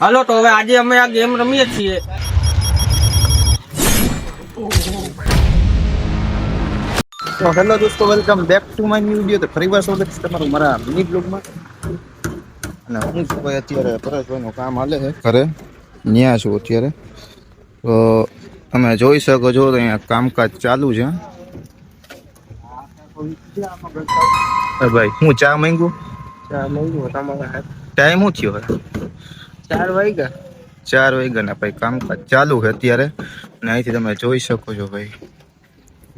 હાલો તો હવે આજે અમે આ ગેમ રમીએ છીએ. તો હેલો દોસ્તો welcome back to my new video તો ફરીવાર સ્વાગત છે તમારું મારા મિની બ્લોગમાં અને હું છું ભાઈ અત્યારે પરેશભાઈનું કામ હાલે છે ઘરે. ન્યા છું અત્યારે. તો તમે જોઈ શકો છો તો અહીંયા કામકાજ ચાલુ છે. અરે ભાઈ હું ચા માંગુ ટાઈમ શું થયો? હવે ચાર વાગ્યા? ચાર વાગ્યાના ભાઈ કામકાજ ચાલુ છે અત્યારે. અને અહીંથી તમે જોઈ શકો છો ભાઈ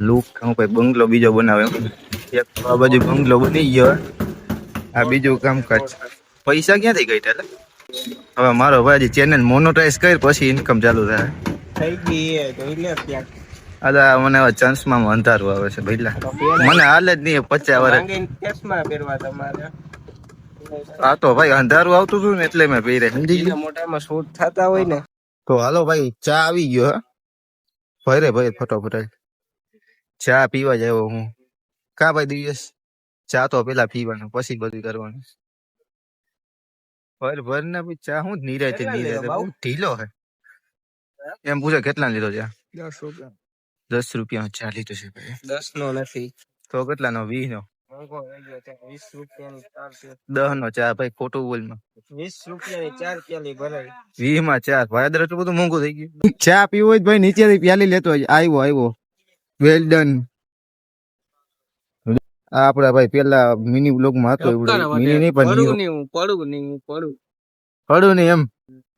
લુક હું ભાઈ બંગલો બીજો બનાવે. એક આ બાજુ બંગલો બની ગયો. આ બીજું કામકાજ પૈસા ક્યાંથી ગઈ એટલે હવે મારો ભાઈ ચેનલ મોનોટાઈઝ કરી પછી ઇન્કમ ચાલુ થાય. થઈ ગઈ જોઈ લે ત્યાં અદા મને હવે ચાન્સમાં અંધારું આવે છે ભઈલા. મને હાલ જ નહીં પચાસ વર્ષ ચશ્મા પહેરવા તમારે. આ તો ભાઈ અંધારું આવતું હતું ને એટલે મેં પહેરે સમજી ગયો મોટામાં શૂટ થતા હોય ને. તો હાલો ભાઈ ચા આવી ગયો હા? ભાઈ રે ભાઈ ફટોફટ ચા પીવા જાવ હું. કા ભાઈ દિવસ ચા તો પેલા પીવાનું પછી બધું કરવાનું. ભર ભર ને ભાઈ ચા હું નીરાય નીરાય બહુ ઢીલો હે. એમ પૂછે કેટલા લીધો ચા દસ રૂપિયા. દસ રૂપિયા ચા લીધો છે ભાઈ. દસ નો નથી. તો કેટલા નો વીસ નો મોંઘો થઈ ગયો છે વીસ રૂપિયાની ચાર છે નો ચા ભાઈ ખોટું બોલમાં. વીસ રૂપિયાની ચાર પ્યાલી ભરાય વીસમાં ચાર ભાઈ એટલું બધું મોંઘું થઈ ગયું. ચા પીવો હોય ભાઈ નીચેથી પ્યાલી લેતો હોય. આવ્યો આવ્યો વેલ ડન આપડા ભાઈ પેલા મિની બ્લોગમાં હતો મિની નહીં પણ પડું નહીં હું પડું નહીં હું પડું. પડું નહીં એમ.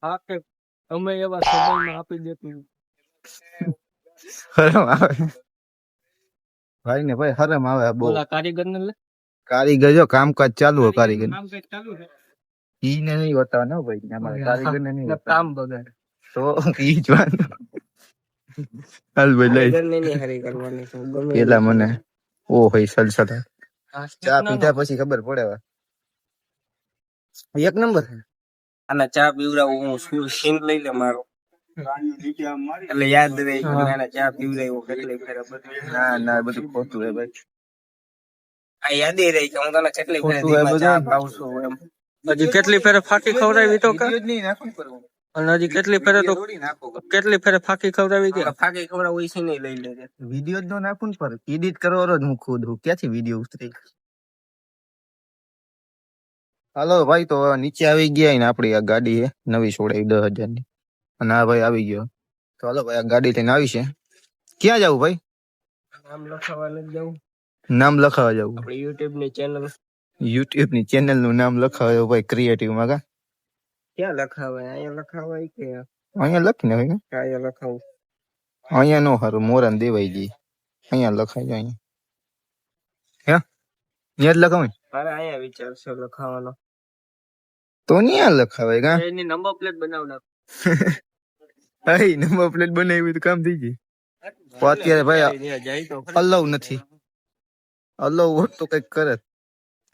હા કે અમે એવા આપી દેતું. આવે. ભાઈ ને ભાઈ હરમ આવે બહુ. બોલા કારીગર ને લે. કારીગર જો કામકાજ ચાલુ હોય કારીગર કામકાજ ચાલુ છે. ઈ ને નહીં હોતા ને ભાઈ અમારે કારીગર ને નહીં કામ બગાડે. તો ઈ જ વાંધો હાલ ભાઈ લઈ. નહીં હરી કરવાની છે. ગમે પેલા મને ઓ ભાઈ સલસલ. ચા પીધા પછી ખબર પડે. એક નંબર આના ચા પીવડાવું હું સીન લઈ લે મારો. એટલે યાદ રહે ચા પીવડાવ્યો કેટલી ફેરા. ના ના બધું ખોટું હે ભાઈ. આ યાદ રહી કે હું તને કેટલી ફેરા ખોટું હે ચા પાવશું એમ. હજી કેટલી ફેરે ફાકી ખવડાવી તો. અને હજી કેટલી ફેરે તો કેટલી ફેરે ફાકી ખવડાવી કે ફાકી ખવડાવી છે નહીં લઈ લેજે. વીડિયો જ નાખું ને પર એડિટ કરવાનો જ હું ખુદ હું. ક્યાંથી વીડિયો ઉતરી? હાલો ભાઈ તો નીચે આવી ગયા ને આપડી આ ગાડી હે નવી છોડાવી દસ હજારની અને આ ભાઈ આવી ગયો. તો હાલો ભાઈ આ ગાડી લઈને આવી છે. ક્યાં જવું ભાઈ? નામ લખાવા નથી જવું. નામ લખાવા જવું. આપણી યુટ્યુબની ચેનલ યુટ્યુબની ચેનલનું નામ લખાવા ભાઈ ક્રિએટિવમાં કા? ક્યાં લખાવાય? અહીંયા લખાવાય કે? અહીંયા લખીને હોય અહીંયા લખાવું. અહીંયા નો હારું મોરન દેવાઈ ગઈ. અહીંયા લખાય જાય હે? અહીંયા જ લખાવાય મારે અહીંયા વિચાર છે લખાવાનો. તો ત્યાં લખાવાય કા? એની નંબર પ્લેટ બનાવ નાખ. હાઈ નંબર પ્લેટ બનાવી તો કામ થઈ ગઈ તો અત્યારે ભાઈ આ તો અલાવ નથી. અલાઉ હોત તો કંઈક કરે.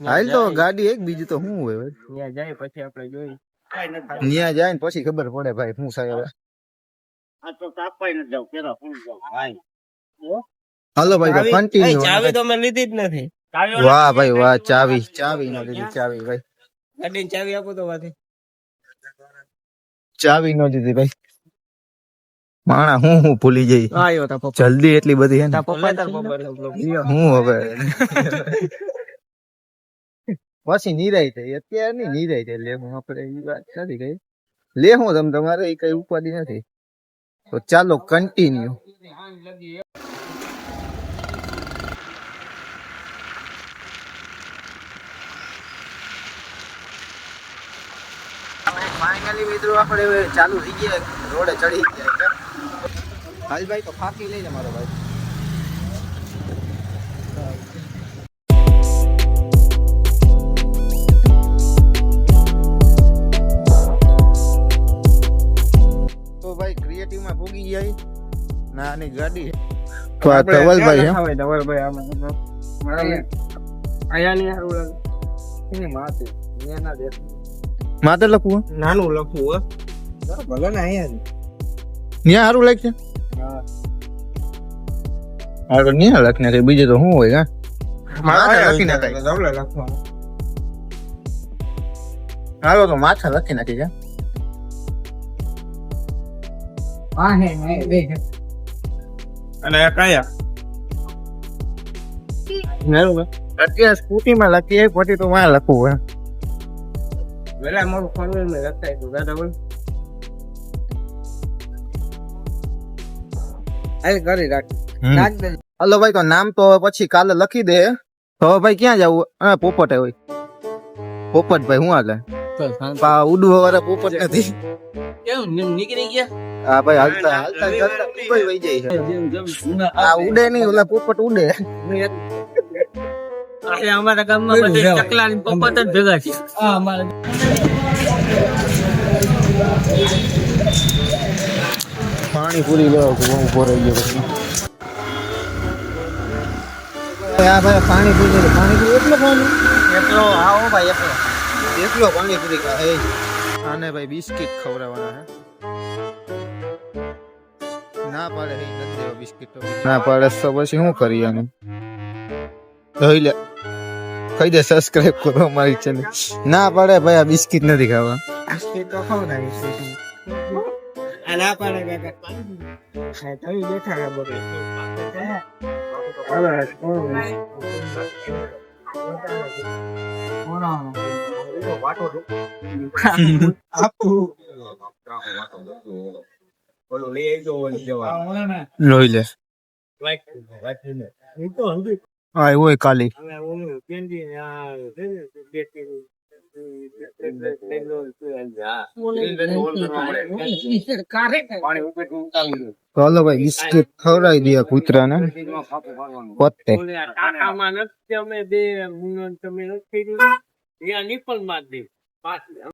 હાલ તો ગાડી એક બીજું તો શું હોય ત્યાં જાય પછી આપણે જોઈ ત્યાં જાય ને પછી ખબર પડે ભાઈ શું પેલા હવે જાવ ભાઈ. તો ચાવી- કન્ટિન્યુ ચાવી તો મેં લીધી જ નથી. વાહ ભાઈ વાહ ચાવી ચાવી નો દીધી ચાવી ભાઈ. ગાડીની ચાવી આપો તો વાથી ચાવી નો દીધી ભાઈ. માણા હું હું ભૂલી જઈ. આયો તા જલ્દી એટલી બધી હે ને? પપ્પા તાર પપ્પા હું હવે? પછી નિરાય થાય અત્યારે નહીં નિરાય થાય લેવું આપણે એ વાત નથી કઈ લેહું તમે તમારે એ કઈ ઉપાધિ નથી. તો ચાલો કન્ટિન્યુ ફાઇનલી મિત્રો આપણે ચાલુ થઈ ગયા. રોડે ચડી ગયા. હાલ ભાઈ તો ફાંકી લઈ લે મારો ભાઈ. તો ભાઈ ક્રિએટિવમાં ભોગી ગયા ના ગાડી. તો આ ધવલભાઈ હે ધવલભાઈ હારું લાગે. એની માથે. એના દે માતે લખવું નાનું લખવું હો. ભલે ને આયા ન્યા સારું લાગશે. હા તો ન્યા લખ નાખે બીજું તો શું હોય લખી નાખાય લખવાનું હાલો તો માથા લખી નાખી કા? હા હે હે. અને કયા અત્યારે સ્કૂટીમાં લખીએ પછી તો માં લખવું હે વેલા મારું ફરવું ને રસ્તા દાદા બોલ. હાલ કરી રાખ. હલો ભાઈ તો નામ તો પછી કાલે લખી દે. તો ભાઈ ક્યાં જવું? હા પોપટ હોય. પોપટભાઈ હું હાલે? પા ઉડુ વાળા પોપટ નથી. કેવું નીકળી ગયા? હા ભાઈ હાલતા હાલતા ચાલતા દુબઈ વહી જાય આ ઉડે નહીં ઓલા પોપટ ઉડે. અમારા ગામમાં બધે ચકલા ની પપ્પત જ ભેગા છે હા અમારા પાણી પૂરી લેવા ઊભો રહી ગયો પછી. આ ભાઈ પાણી પૂરી લે. પાણી પૂરી એટલો પાણી એટલો આવો ભાઈ એટલો. એટલો પાણી પૂરી ખા હે. આને ભાઈ બિસ્કિટ ખવડાવવાના હે. ના પાડે હે નથી દેવા બિસ્કિટ ના પાડે તો પછી શું કરીએ આનું? જોઈ લે. કહી દે સબસ્ક્રાઇબ કરો મારી ચેનલ ના પાડે ભાઈ આ બિસ્કિટ નથી ખાવા. બિસ્કિટ તો ખવડાવીશ. આ ના પાડે કાકા હા તો ઈ બેઠા છે બધે હવે કોણ કાલી તો હાલો ભાઈ બિસ્કિટ ખવડાવી દે કૂતરાને. પોતે અમે બે તમે નથી કર્યું. ત્યાં નિપલમાં દે